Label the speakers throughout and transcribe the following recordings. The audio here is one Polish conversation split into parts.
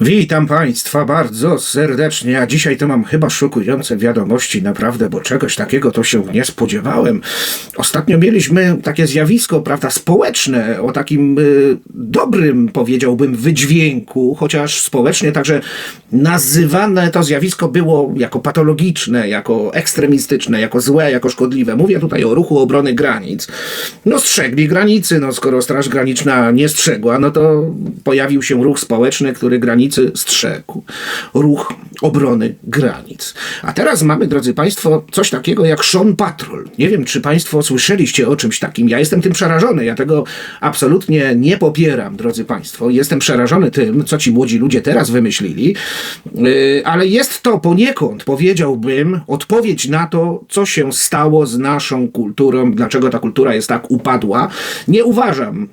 Speaker 1: Witam Państwa bardzo serdecznie, a dzisiaj to mam chyba szokujące wiadomości, naprawdę, bo czegoś takiego to się nie spodziewałem. Ostatnio mieliśmy takie zjawisko, prawda, społeczne, o takim y, dobrym, powiedziałbym, wydźwięku, chociaż społecznie także nazywane to zjawisko było jako patologiczne, jako ekstremistyczne, jako złe, jako szkodliwe. Mówię tutaj o ruchu obrony granic. No strzegli granicy, no skoro Straż Graniczna nie strzegła, no to pojawił się ruch społeczny, który granicy strzegł. Ruch obrony granic. A teraz mamy, drodzy Państwo, coś takiego jak Sean Patrol. Nie wiem, czy Państwo słyszeliście o czymś takim. Ja jestem tym przerażony. Ja tego absolutnie nie popieram, drodzy Państwo. Jestem przerażony tym, co ci młodzi ludzie teraz wymyślili. Yy, ale jest to poniekąd, powiedziałbym, odpowiedź na to, co się stało z naszą kulturą, dlaczego ta kultura jest tak upadła. Nie uważam,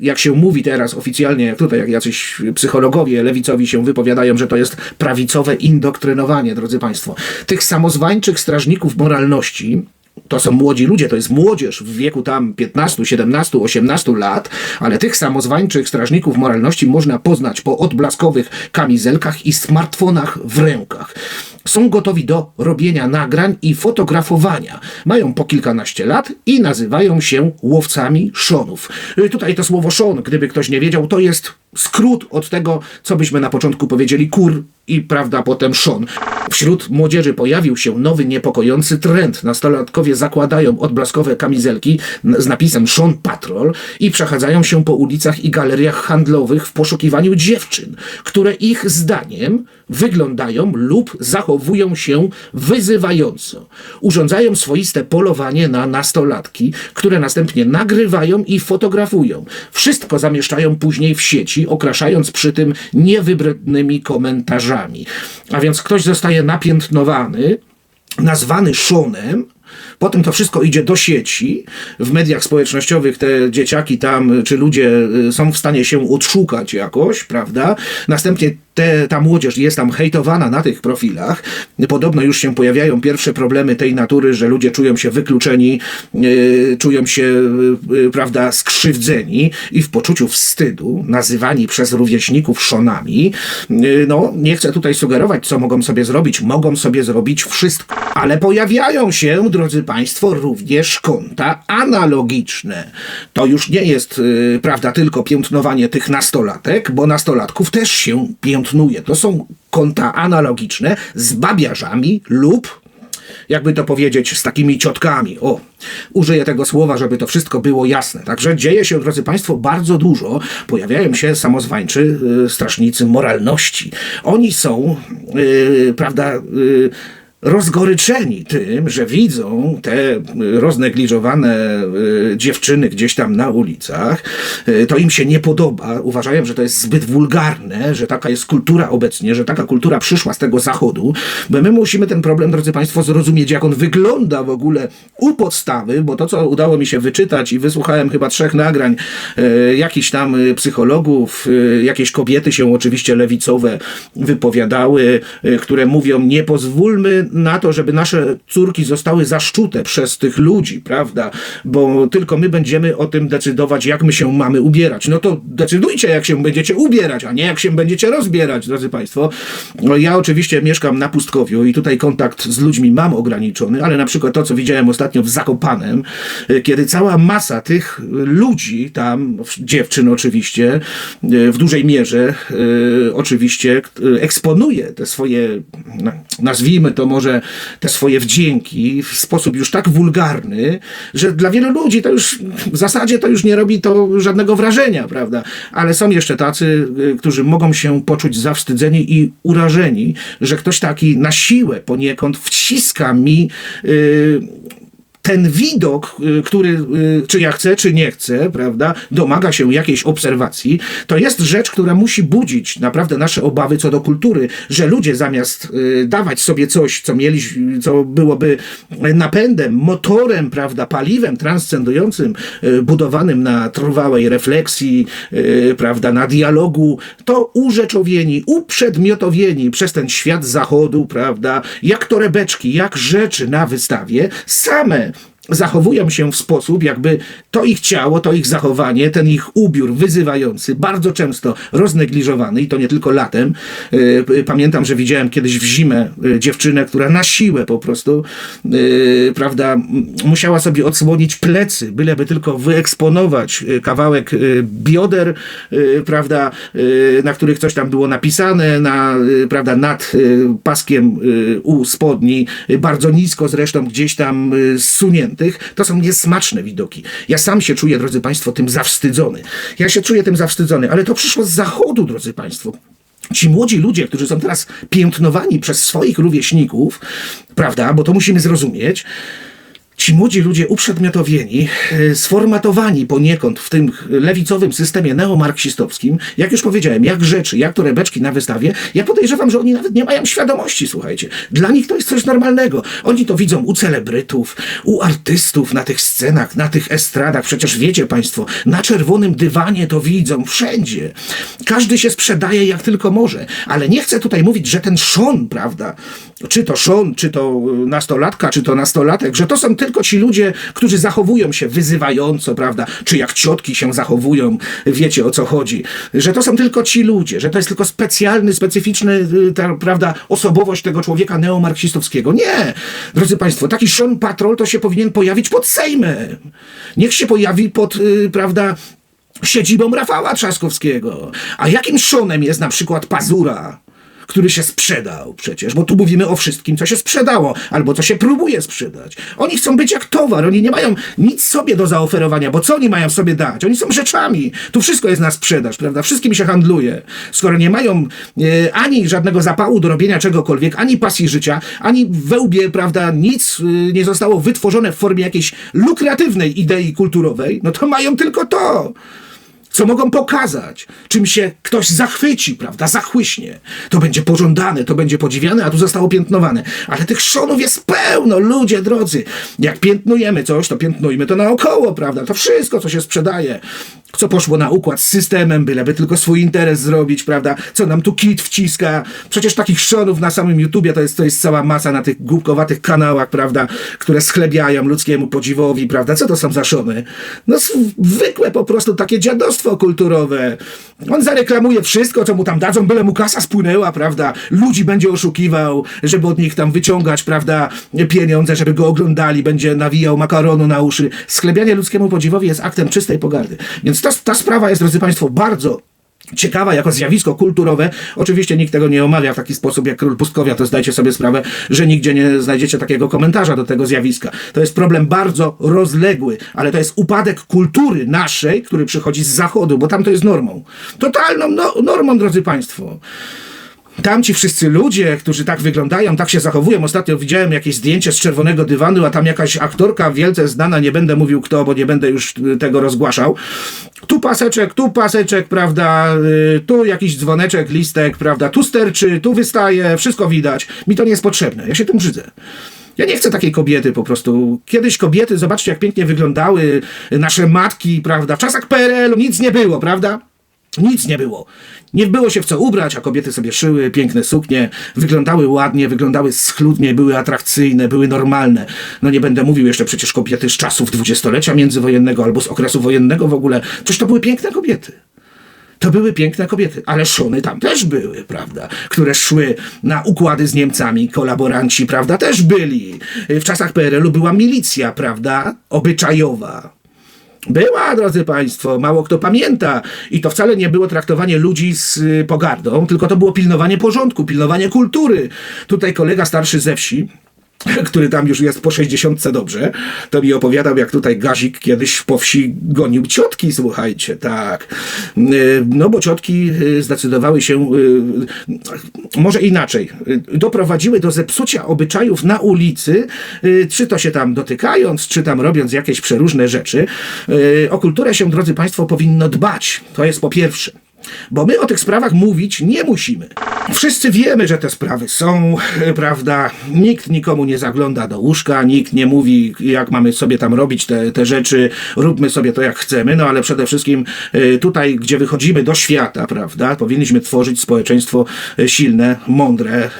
Speaker 1: jak się mówi teraz oficjalnie, tutaj jak jacyś psychologowie lewicowi się wypowiadają, że to jest prawicowe indoktrynowanie, drodzy Państwo. Tych samozwańczych strażników moralności, to są młodzi ludzie, to jest młodzież w wieku tam 15, 17, 18 lat, ale tych samozwańczych strażników moralności można poznać po odblaskowych kamizelkach i smartfonach w rękach. Są gotowi do robienia nagrań i fotografowania. Mają po kilkanaście lat i nazywają się łowcami szonów. Y, Tutaj to słowo szon, gdyby ktoś nie wiedział, to jest skrót od tego, co byśmy na początku powiedzieli kur i prawda potem szon. Wśród młodzieży pojawił się nowy niepokojący trend. Nastolatkowie zakładają odblaskowe kamizelki z napisem Sean Patrol i przechadzają się po ulicach i galeriach handlowych w poszukiwaniu dziewczyn, które ich zdaniem wyglądają lub zachowują się wyzywająco. Urządzają swoiste polowanie na nastolatki, które następnie nagrywają i fotografują. Wszystko zamieszczają później w sieci, okraszając przy tym niewybrednymi komentarzami. A więc ktoś zostaje napiętnowany, nazwany Seanem, Potem to wszystko idzie do sieci. W mediach społecznościowych te dzieciaki tam, czy ludzie y, są w stanie się odszukać jakoś, prawda? Następnie te, ta młodzież jest tam hejtowana na tych profilach. Podobno już się pojawiają pierwsze problemy tej natury, że ludzie czują się wykluczeni, y, czują się, y, y, prawda, skrzywdzeni i w poczuciu wstydu, nazywani przez rówieśników szonami. Y, no, nie chcę tutaj sugerować, co mogą sobie zrobić. Mogą sobie zrobić wszystko. Ale pojawiają się, drodzy Państwo, również konta analogiczne. To już nie jest, y, prawda, tylko piętnowanie tych nastolatek, bo nastolatków też się piętnuje. To są konta analogiczne z babiarzami lub jakby to powiedzieć, z takimi ciotkami. O, użyję tego słowa, żeby to wszystko było jasne. Także dzieje się, drodzy Państwo, bardzo dużo. Pojawiają się samozwańczy y, strażnicy moralności. Oni są, y, prawda, y, rozgoryczeni tym, że widzą te y, roznegliżowane y, dziewczyny gdzieś tam na ulicach. Y, To im się nie podoba. Uważają, że to jest zbyt wulgarne, że taka jest kultura obecnie, że taka kultura przyszła z tego zachodu. Bo my musimy ten problem, drodzy Państwo, zrozumieć, jak on wygląda w ogóle u podstawy, bo to, co udało mi się wyczytać i wysłuchałem chyba trzech nagrań e, jakichś tam psychologów, jakieś kobiety się oczywiście lewicowe wypowiadały, które mówią, nie pozwólmy na to, żeby nasze córki zostały zaszczute przez tych ludzi, prawda? Bo tylko my będziemy o tym decydować, jak my się mamy ubierać. No to decydujcie, jak się będziecie ubierać, a nie jak się będziecie rozbierać, drodzy Państwo. No, ja oczywiście mieszkam na pustkowiu i tutaj kontakt z ludźmi mam ograniczony, ale na przykład to, co widziałem ostatnio w Zakopanem, y, kiedy cała masa tych ludzi tam, dziewczyn oczywiście, y, w dużej mierze y, oczywiście eksponuje te swoje, na- nazwijmy to może, te swoje wdzięki w sposób już tak wulgarny, że dla wielu ludzi to już w zasadzie to już nie robi to żadnego wrażenia, prawda? Ale są jeszcze tacy, y, którzy mogą się poczuć zawstydzeni i urażeni, że ktoś taki na siłę poniekąd wciska mi y, ten widok, y, który, y, czy ja chcę, czy nie chcę, prawda, domaga się jakiejś obserwacji, to jest rzecz, która musi budzić naprawdę nasze obawy co do kultury, że ludzie zamiast y, dawać sobie coś, co mieli, co byłoby napędem, motorem, prawda, paliwem transcendującym, budowanym na trwałej refleksji, prawda, na dialogu, to urzeczowieni, uprzedmiotowieni przez ten świat zachodu, prawda, jak torebeczki, jak rzeczy na wystawie, same zachowują się w sposób, jakby to ich ciało, to ich zachowanie, ten ich ubiór wyzywający, bardzo często roznegliżowany i to nie tylko latem. Y, Pamiętam, że widziałem kiedyś w zimę y, dziewczynę, która na siłę po prostu, y, prawda, musiała sobie odsłonić plecy, byleby tylko wyeksponować kawałek bioder, prawda, na których coś tam było napisane, na, prawda, nad paskiem u spodni, bardzo nisko zresztą gdzieś tam y, zsuniętych. To są niesmaczne widoki. Ja sam się czuję, drodzy Państwo, tym zawstydzony. Ja się czuję tym zawstydzony, ale to przyszło z zachodu, drodzy Państwo. Ci młodzi ludzie, którzy są teraz piętnowani przez swoich rówieśników, prawda, bo to musimy zrozumieć, Ci młodzi ludzie uprzedmiotowieni, e, sformatowani poniekąd w tym lewicowym systemie neomarksistowskim, jak już powiedziałem, jak rzeczy, jak torebeczki na wystawie, ja podejrzewam, że oni nawet nie mają świadomości, słuchajcie. Dla nich to jest coś normalnego. Oni to widzą u celebrytów, u artystów na tych scenach, na tych estradach. Przecież wiecie Państwo, na czerwonym dywanie to widzą wszędzie. Każdy się sprzedaje jak tylko może, ale nie chcę tutaj mówić, że ten szon, prawda, czy to szon, czy to y, nastolatka, czy to nastolatek, że to są tylko ci ludzie, którzy zachowują się wyzywająco, prawda, czy jak ciotki się zachowują, wiecie o co chodzi, że to są tylko ci ludzie, że to jest tylko specjalny, specyficzny, y, ta, prawda, osobowość tego człowieka neomarksistowskiego. Nie! Drodzy Państwo, taki Sean Patrol to się powinien pojawić pod Sejmem. Niech się pojawi pod, y, prawda, siedzibą Rafała Trzaskowskiego. A jakim Seanem jest na przykład Pazura? Który się sprzedał przecież, bo tu mówimy o wszystkim, co się sprzedało, albo co się próbuje sprzedać. Oni chcą być jak towar, oni nie mają nic sobie do zaoferowania, bo co oni mają sobie dać? Oni są rzeczami. Tu wszystko jest na sprzedaż, prawda? Wszystkim się handluje. Skoro nie mają e, ani żadnego zapału do robienia czegokolwiek, ani pasji życia, ani we łbie, prawda, nic e, nie zostało wytworzone w formie jakiejś lukratywnej idei kulturowej, no to mają tylko to co mogą pokazać, czym się ktoś zachwyci, prawda, zachłyśnie. To będzie pożądane, to będzie podziwiane, a tu zostało piętnowane. Ale tych szonów jest pełno, ludzie drodzy. Jak piętnujemy coś, to piętnujmy to naokoło, prawda. To wszystko, co się sprzedaje, co poszło na układ z systemem, byleby tylko swój interes zrobić, prawda, co nam tu kit wciska. Przecież takich szonów na samym YouTubie to jest, to jest cała masa na tych głupkowatych kanałach, prawda, które schlebiają ludzkiemu podziwowi, prawda. Co to są za szony? No zwykłe po prostu takie dziadostwo kulturowe. On zareklamuje wszystko, co mu tam dadzą, byle mu kasa spłynęła, prawda? Ludzi będzie oszukiwał, żeby od nich tam wyciągać, prawda, pieniądze, żeby go oglądali, będzie nawijał makaronu na uszy. Sklebianie ludzkiemu podziwowi jest aktem czystej pogardy. Więc ta, ta sprawa jest, drodzy Państwo, bardzo ciekawa jako zjawisko kulturowe. Oczywiście nikt tego nie omawia w taki sposób jak król pustkowia, to zdajcie sobie sprawę, że nigdzie nie znajdziecie takiego komentarza do tego zjawiska. To jest problem bardzo rozległy, ale to jest upadek kultury naszej, który przychodzi z zachodu, bo tam to jest normą. Totalną no, normą, drodzy Państwo. Tam ci wszyscy ludzie, którzy tak wyglądają, tak się zachowują. Ostatnio widziałem jakieś zdjęcie z czerwonego dywanu, a tam jakaś aktorka wielce znana, nie będę mówił kto, bo nie będę już tego rozgłaszał. Tu paseczek, tu paseczek, prawda, y, tu jakiś dzwoneczek, listek, prawda, tu sterczy, tu wystaje, wszystko widać. Mi to nie jest potrzebne, ja się tym brzydzę. Ja nie chcę takiej kobiety po prostu. Kiedyś kobiety, zobaczcie jak pięknie wyglądały nasze matki, prawda, w czasach PRL-u nic nie było, prawda? Nic nie było. Nie było się w co ubrać, a kobiety sobie szyły piękne suknie, wyglądały ładnie, wyglądały schludnie, były atrakcyjne, były normalne. No nie będę mówił jeszcze przecież kobiety z czasów dwudziestolecia międzywojennego albo z okresu wojennego w ogóle. Przecież to były piękne kobiety. To były piękne kobiety, ale szony tam też były, prawda? Które szły na układy z Niemcami, kolaboranci, prawda? Też byli. W czasach PRL-u była milicja, prawda? Obyczajowa. Była, drodzy Państwo, mało kto pamięta. I to wcale nie było traktowanie ludzi z y, pogardą, tylko to było pilnowanie porządku, pilnowanie kultury. Tutaj kolega starszy ze wsi, który tam już jest po 60 dobrze, to mi opowiadał, jak tutaj Gazik kiedyś po wsi gonił ciotki, słuchajcie, tak. Y, No bo ciotki y, zdecydowały się, y, może inaczej, doprowadziły do zepsucia obyczajów na ulicy, czy to się tam dotykając, czy tam robiąc jakieś przeróżne rzeczy. O kulturę się, drodzy Państwo, powinno dbać. To jest po pierwsze. Bo my o tych sprawach mówić nie musimy. Wszyscy wiemy, że te sprawy są, e, prawda? Nikt nikomu nie zagląda do łóżka, nikt nie mówi, jak mamy sobie tam robić te, te rzeczy, róbmy sobie to jak chcemy, no ale przede wszystkim e, tutaj, gdzie wychodzimy do świata, prawda? Powinniśmy tworzyć społeczeństwo e, silne, mądre,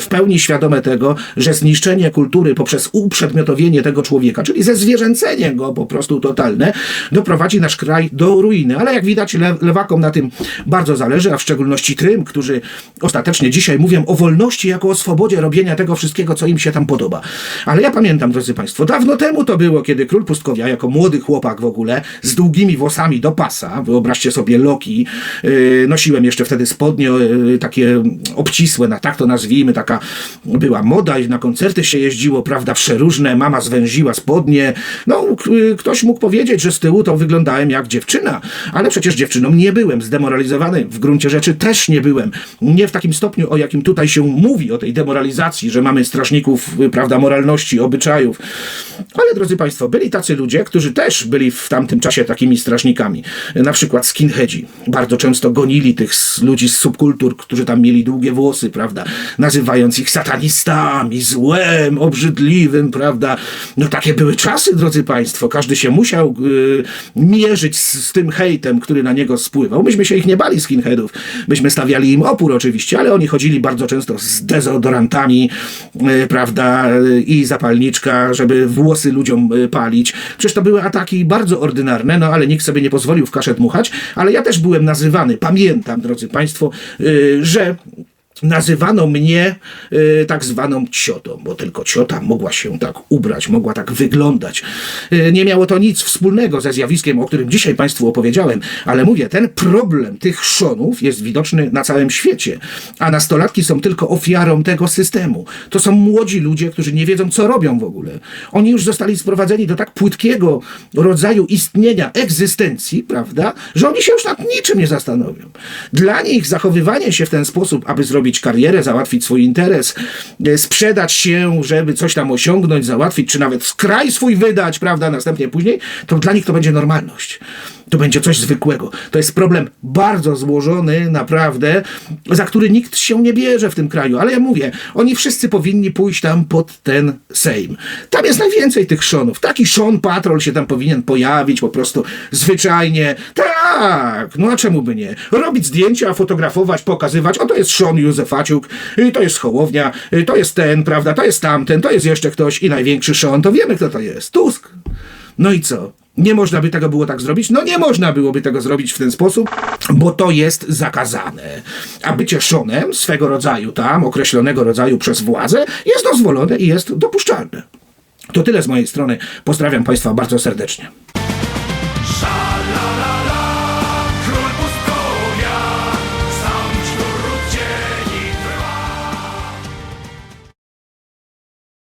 Speaker 1: w pełni świadome tego, że zniszczenie kultury poprzez uprzedmiotowienie tego człowieka, czyli ze zwierzęcenie go po prostu totalne, doprowadzi nasz kraj do ruiny. Ale jak widać, le lewakom na tym bardzo zależy, a w szczególności tym, którzy ostatecznie dzisiaj mówią o wolności jako o swobodzie robienia tego wszystkiego, co im się tam podoba. Ale ja pamiętam, drodzy Państwo, dawno temu to było, kiedy król Pustkowia, jako młody chłopak w ogóle, z długimi włosami do pasa, wyobraźcie sobie loki, yy, nosiłem jeszcze wtedy spodnie yy, takie obcisłe, na tak to nazwijmy, taka była moda i na koncerty się jeździło, prawda, przeróżne, mama zwęziła spodnie. No, k- ktoś mógł powiedzieć, że z tyłu to wyglądałem jak dziewczyna, ale przecież dziewczyną nie byłem, zdemoralizowany w gruncie rzeczy też nie byłem. Nie w takim stopniu, o jakim tutaj się mówi, o tej demoralizacji, że mamy strażników, y, prawda, moralności, obyczajów. Ale drodzy Państwo, byli tacy ludzie, którzy też byli w tamtym czasie takimi strażnikami. Na przykład skinheadzi. Bardzo często gonili tych ludzi z subkultur, którzy tam mieli długie włosy, prawda, nazywając ich satanistami, złem, obrzydliwym, prawda. No takie były czasy, drodzy Państwo. Każdy się musiał y, mierzyć z, z tym hejtem, który na niego spływał. Myśmy się ich nie bali, skinheadów. Myśmy stawiali im opór oczywiście, ale oni chodzili bardzo często z dezodorantami, y, prawda, y, i zapalniczka, żeby włosy ludziom y, palić. Przecież to były ataki bardzo ordynarne, no ale nikt sobie nie pozwolił w kaszę dmuchać, ale ja też byłem nazywany, pamiętam, drodzy Państwo, y, że Nazywano mnie y, tak zwaną ciotą, bo tylko ciota mogła się tak ubrać, mogła tak wyglądać. Y, nie miało to nic wspólnego ze zjawiskiem, o którym dzisiaj Państwu opowiedziałem, ale mówię, ten problem tych szonów jest widoczny na całym świecie, a nastolatki są tylko ofiarą tego systemu. To są młodzi ludzie, którzy nie wiedzą, co robią w ogóle. Oni już zostali sprowadzeni do tak płytkiego rodzaju istnienia, egzystencji, prawda, że oni się już nad niczym nie zastanowią. Dla nich zachowywanie się w ten sposób, aby zrobić karierę, załatwić swój interes, e, sprzedać się, żeby coś tam osiągnąć, załatwić, czy nawet kraj swój wydać, prawda, następnie później, to dla nich to będzie normalność. To będzie coś zwykłego. To jest problem bardzo złożony, naprawdę, za który nikt się nie bierze w tym kraju. Ale ja mówię, oni wszyscy powinni pójść tam pod ten Sejm. Tam jest najwięcej tych szonów. Taki szon patrol się tam powinien pojawić po prostu zwyczajnie. Tak, no a czemu by nie? Robić zdjęcia, fotografować, pokazywać. O, to jest Szon Józefaciuk, y, to jest Hołownia, y, to jest ten, prawda, to jest tamten, to jest jeszcze ktoś i największy Szon. To wiemy, kto to jest. Tusk. No i co? Nie można by tego było tak zrobić? No nie można byłoby tego zrobić w ten sposób, bo to jest zakazane. A bycie szonem swego rodzaju tam, określonego rodzaju przez władzę, jest dozwolone i jest dopuszczalne. To tyle z mojej strony. Pozdrawiam Państwa bardzo serdecznie.